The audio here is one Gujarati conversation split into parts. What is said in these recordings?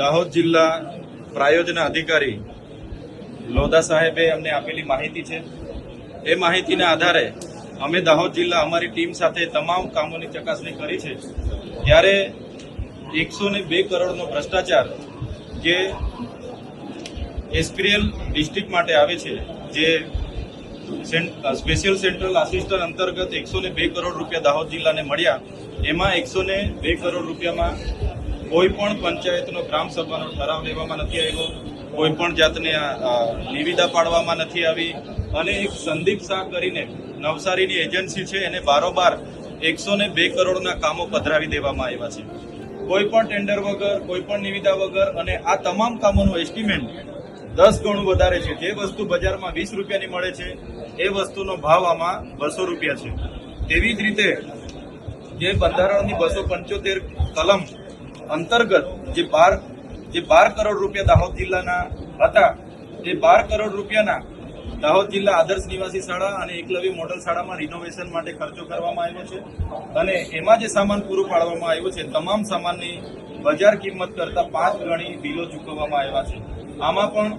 દાહોદ જિલ્લા પ્રાયોજના અધિકારી લોધા સાહેબે અમને આપેલી માહિતી છે. એ માહિતીના આધારે અમે દાહોદ જિલ્લા અમારી ટીમ સાથે તમામ કામોની ચકાસણી કરી છે. ત્યારે એકસો બે કરોડનો ભ્રષ્ટાચાર જે એસપીએલ ડિસ્ટ્રિક્ટ માટે આવે છે, જે સ્પેશિયલ સેન્ટ્રલ આસિસ્ટન્ટ અંતર્ગત એકસો બે કરોડ રૂપિયા દાહોદ જિલ્લાને મળ્યા, એમાં એકસો બે કરોડ રૂપિયામાં કોઈ પણ પંચાયતનો ગ્રામ સભાનો ઠરાવ લેવામાં નથી આવ્યો કોઈ પણ જાતને આ, પાડવામાં નથી આવી. અને એક સંદીપ શાહ કરીને નવસારીની એજન્સી છે એને બારોબાર એકસો ને બે કરોડના કામો પધરાવી દેવામાં આવ્યા છે. કોઈ પણ ટેન્ડર વગર કોઈ પણ નિવિદા વગર અને આ તમામ કામોનું એસ્ટિમેટ દસ ગણું વધારે છે. જે વસ્તુ બજારમાં વીસ રૂપિયાની મળે છે એ વસ્તુનો ભાવ આમાં બસો રૂપિયા છે. તેવી જ રીતે જે બંધારણની બસો પંચોતેર કલમ અંતર્ગત જે બાર જે બાર કરોડ રૂપિયા દાહોદ જિલ્લાના હતા એ બાર કરોડ રૂપિયાના દાહોદ જિલ્લા આદર્શ નિવાસી શાળા અને એકલવ્ય મોડલ શાળામાં રિનોવેશન માટે ખર્ચો કરવામાં આવ્યો છે. અને એમાં જે સામાન પૂરું પાડવામાં આવ્યું છે, તમામ સામાનની બજાર કિંમત કરતાં પાંચ ગણી બિલો ચૂકવવામાં આવ્યા છે. આમાં પણ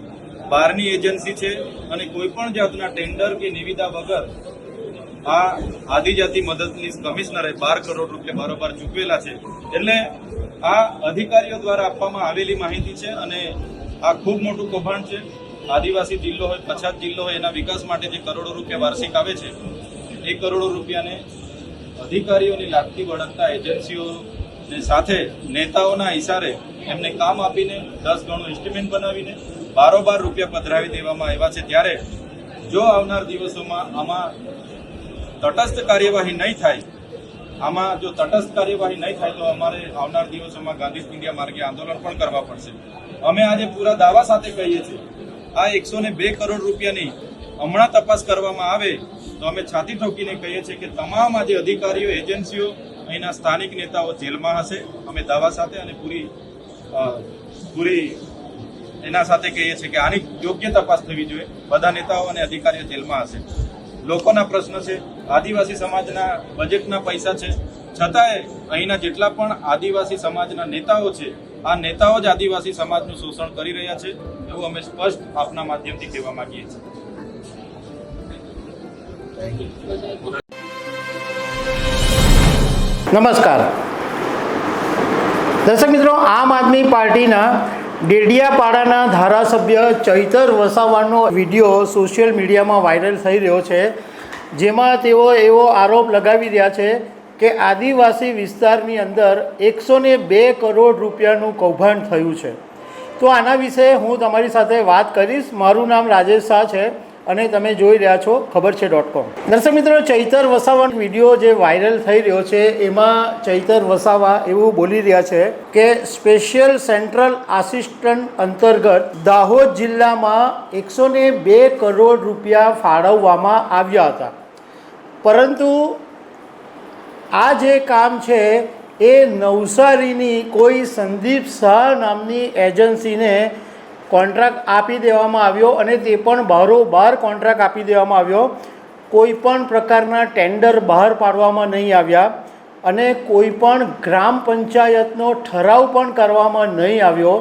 બહારની એજન્સી છે અને કોઈપણ જાતના ટેન્ડર કે નિવિદા વગર આ આદિજાતિ મદદનીશ કમિશનરે બાર કરોડ રૂપિયા બારોબાર ચૂકવેલા છે. એટલે આ અધિકારીઓ દ્વારા આપવામાં આવેલી માહિતી છે અને આ ખૂબ મોટું કૌભાંડ છે. આદિવાસી જિલ્લો હોય, પછાત જિલ્લો હોય, એના વિકાસ માટે જે કરોડો રૂપિયા વાર્ષિક આવે છે, એ કરોડો રૂપિયાને અધિકારીઓની લાગતી વળગતા એજન્સીઓને સાથે નેતાઓના ઇશારે એમને કામ આપીને દસ ગણું એસ્ટિમેટ બનાવીને બારોબાર રૂપિયા પધરાવી દેવામાં આવ્યા છે. ત્યારે જો આવનાર દિવસોમાં આમાં તટસ્થ કાર્યવાહી નહીં થાય, આમાં જો તટસ્થ કાર્યવાહી નહીં થાય તો અમારે આવનાર દિવસોમાં ગાંધી ઇન્ડિયા માર્ગે આંદોલન પણ કરવા પડશે. અમે આજે પૂરા દાવા સાથે કહીએ છીએ, આ એકસો બે કરોડ રૂપિયાની હમણાં તપાસ કરવામાં આવે તો અમે છાતી ઠોકીને કહીએ છીએ કે તમામ આજે અધિકારીઓ, એજન્સીઓ, અહીંના સ્થાનિક નેતાઓ જેલમાં હશે. અમે દાવા સાથે અને પૂરી પૂરી એના સાથે કહીએ છીએ કે આની યોગ્ય તપાસ થવી જોઈએ. બધા નેતાઓ અને અધિકારીઓ જેલમાં હશે. લોકોના પ્રશ્ન છે, આદિવાસી સમાજના બજેટના પૈસા છે. છતાંય અહીંના જેટલા પણ આદિવાસી સમાજના નેતાઓ છે, આ નેતાઓ જ આદિવાસી સમાજનું શોષણ કરી રહ્યા છે, એવું અમે સ્પષ્ટ આપના માધ્યમથી કહેવા માંગીએ છીએ. નમસ્કાર. દર્શક મિત્રો, આમ આદમી પાર્ટીના ડેડિયાપાડાના ધારાસભ્ય ચૈતર વસાવાનો વીડિયો સોશિયલ મીડિયામાં વાયરલ થઈ રહ્યો છે, જેમાં તેઓ એવો આરોપ લગાવી રહ્યા છે કે આદિવાસી વિસ્તારની અંદર એકસો ને બે કરોડ રૂપિયાનું કૌભાંડ થયું છે. તો આના વિશે હું તમારી સાથે વાત કરીશ. મારું નામ રાજેશ શાહ છે. અને તમે જોઈ રહ્યા છો ખબર છે ડોટ કોમ દર્શક મિત્રો, ચૈતર વસાવા વીડિયો જે વાયરલ થઈ રહ્યો છે, એમાં ચૈતર વસાવા એવું બોલી રહ્યા છે કે સ્પેશિયલ સેન્ટ્રલ આસિસ્ટન્ટ અંતર્ગત દાહોદ જિલ્લામાં એકસો ને બે કરોડ રૂપિયા ફાળવવામાં આવ્યા હતા. પરંતુ આ જે કામ છે, એ નવસારીની કોઈ સંદીપ શાહ નામની એજન્સીને કોન્ટ્રાક્ટ આપી દેવામાં આવ્યો અને તે પણ બારોબાર કોન્ટ્રાક્ટ આપી દેવામાં આવ્યો. કોઈ પણ પ્રકારના ટેન્ડર બહાર પાડવામાં નહીં આવ્યા અને કોઈ પણ ગ્રામ પંચાયતનો ઠરાવ પણ કરવામાં નહીં આવ્યો.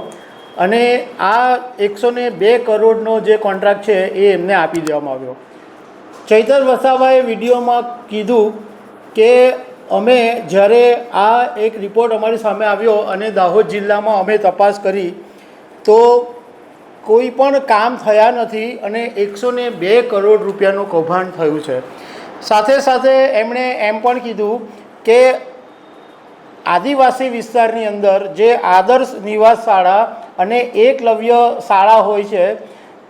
અને આ એકસો ને બે કરોડનો જે કોન્ટ્રાક્ટ છે એ એમને આપી દેવામાં આવ્યો. ચૈતર વસાવાએ વિડીયોમાં કીધું કે અમે જ્યારે આ એક રિપોર્ટ અમારી સામે આવ્યો અને દાહોદ જિલ્લામાં અમે તપાસ કરી, તો કોઈ પણ કામ થયા નથી અને એકસો ને બે કરોડ રૂપિયાનું કૌભાંડ થયું છે. સાથે સાથે એમણે એમ પણ કીધું કે આદિવાસી વિસ્તારની અંદર જે આદર્શ નિવાસ શાળા અને એકલવ્ય શાળા હોય છે,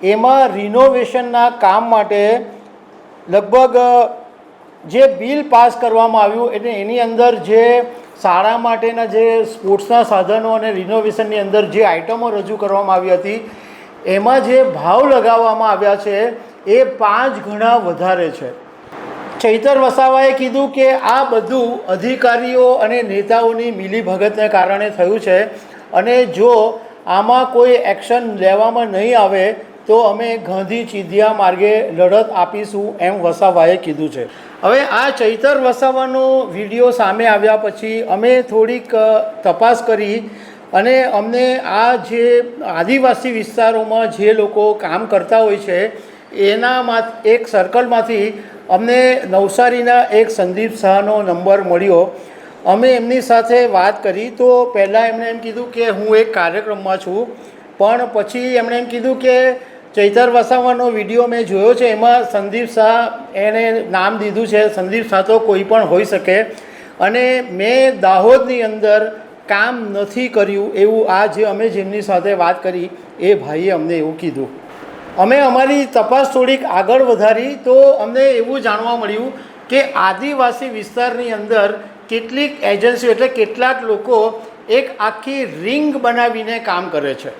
એમાં રિનોવેશનના કામ માટે લગભગ જે બિલ પાસ કરવામાં આવ્યું એટલે એની અંદર જે શાળા માટેના જે સ્પોર્ટ્સના સાધનો અને રિનોવેશનની અંદર જે આઇટમો રજૂ કરવામાં આવી હતી એમાં જે ભાવ લગાવવામાં આવ્યા છે, એ પાંચ ગણા વધારે છે. ચૈતર વસાવાએ કીધું કે આ બધું અધિકારીઓ અને નેતાઓની મિલીભગતને કારણે થયું છે અને જો આમાં કોઈ એક્શન લેવામાં નહીં આવે, તો અમે ગાંધી ચીધિયા માર્ગે લડત આપીશું એમ વસાવાએ કીધું છે. હવે આ ચૈતર વસાવાનો વીડિયો સામે આવ્યા પછી અમે થોડીક તપાસ કરી અને અમને આ જે આદિવાસી વિસ્તારોમાં જે લોકો કામ કરતા હોય છે એનામાં એક સર્કલમાંથી અમને નવસારીના એક સંદીપ શાહનો નંબર મળ્યો. અમે એમની સાથે વાત કરી તો પહેલાં એમણે એમ કીધું કે હું એક કાર્યક્રમમાં છું, પણ પછી એમણે એમ કીધું કે ચૈતર વસાવાનો વીડિયો મેં જોયો છે, એમાં સંદીપ શાહ એણે નામ દીધું છે. સંદીપ શાહ તો કોઈ પણ હોઈ શકે. અને મેં દાહોદની અંદર કામ નથી કર્યું એવું આ જે અમે જેમની સાથે વાત કરી, એ ભાઈએ અમને એવું કીધું. અમે અમારી તપાસ થોડીક આગળ વધારી તો અમને એવું જાણવા મળ્યું કે આદિવાસી વિસ્તારની અંદર કેટલીક એજન્સીઓ એટલે કેટલાક લોકો એક આખી રિંગ બનાવીને કામ કરે છે.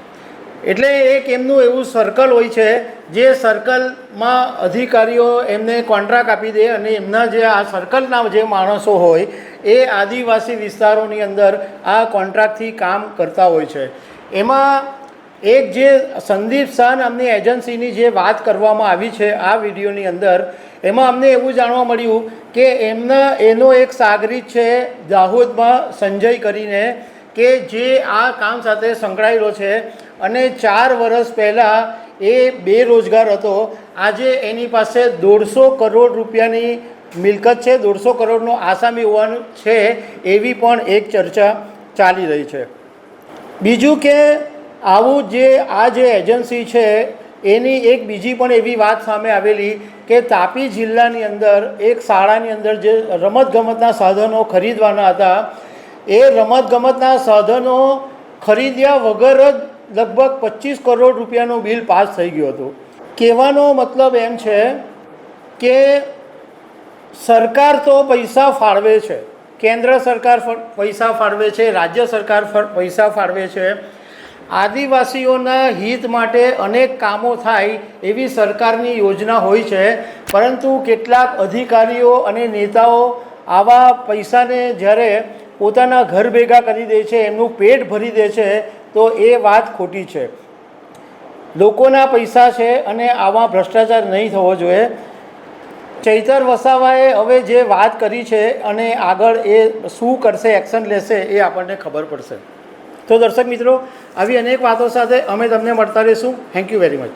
એટલે એક એમનું એવું સર્કલ હોય છે, જે સર્કલમાં અધિકારીઓ એમને કોન્ટ્રાક્ટ આપી દે અને એમના જે આ સર્કલના જે માણસો હોય એ આદિવાસી વિસ્તારોની અંદર આ કોન્ટ્રાક્ટથી કામ કરતા હોય છે. એમાં એક જે સંદીપ શાહ નામની એજન્સીની જે વાત કરવામાં આવી છે આ વિડીયોની અંદર, એમાં અમને એવું જાણવા મળ્યું કે એમના, એનો એક સાગરીત છે દાહોદમાં સંજય કરીને, કે જે આ કામ સાથે સંકળાયેલો છે અને ચાર વર્ષ પહેલાં એ બેરોજગાર હતો. આજે એની પાસે દોઢસો કરોડ રૂપિયાની મિલકત છે, દોઢસો કરોડનો આસામી હોવાનું છે એવી પણ એક ચર્ચા ચાલી રહી છે. બીજું કે આવું જે આ જે એજન્સી છે, એની એક બીજી પણ એવી વાત સામે આવેલી કે તાપી જિલ્લાની અંદર એક શાળાની અંદર જે રમતગમતના સાધનો ખરીદવાના હતા, એ રમતગમતના સાધનો ખરીદ્યા વગર જ લગભગ પચીસ કરોડ રૂપિયાનું બિલ પાસ થઈ ગયું હતું. કહેવાનો મતલબ એમ છે કે સરકાર તો પૈસા ફાળવે છે. કેન્દ્ર સરકાર પૈસા ફાળવે છે, રાજ્ય સરકાર પૈસા ફાળવે છે. આદિવાસીઓના હિત માટે અનેક કામો થાય એવી સરકારની યોજના હોય છે. પરંતુ કેટલાક અધિકારીઓ અને નેતાઓ આવા પૈસાને જ્યારે પોતાના ઘર ભેગા કરી દે છે, એમનું પેટ ભરી દે છે, તો એ વાત ખોટી છે. લોકોના પૈસા છે અને આવા ભ્રષ્ટાચાર નહીં થવો જોઈએ. ચૈતર વસાવાએ હવે જે વાત કરી છે અને આગળ એ શું કરશે એક્શન લેશે એ આપણને ખબર પડશે. તો દર્શક મિત્રો, આવી અનેક વાતો સાથે અમે તમને મળતા રહીશું. Thank you very much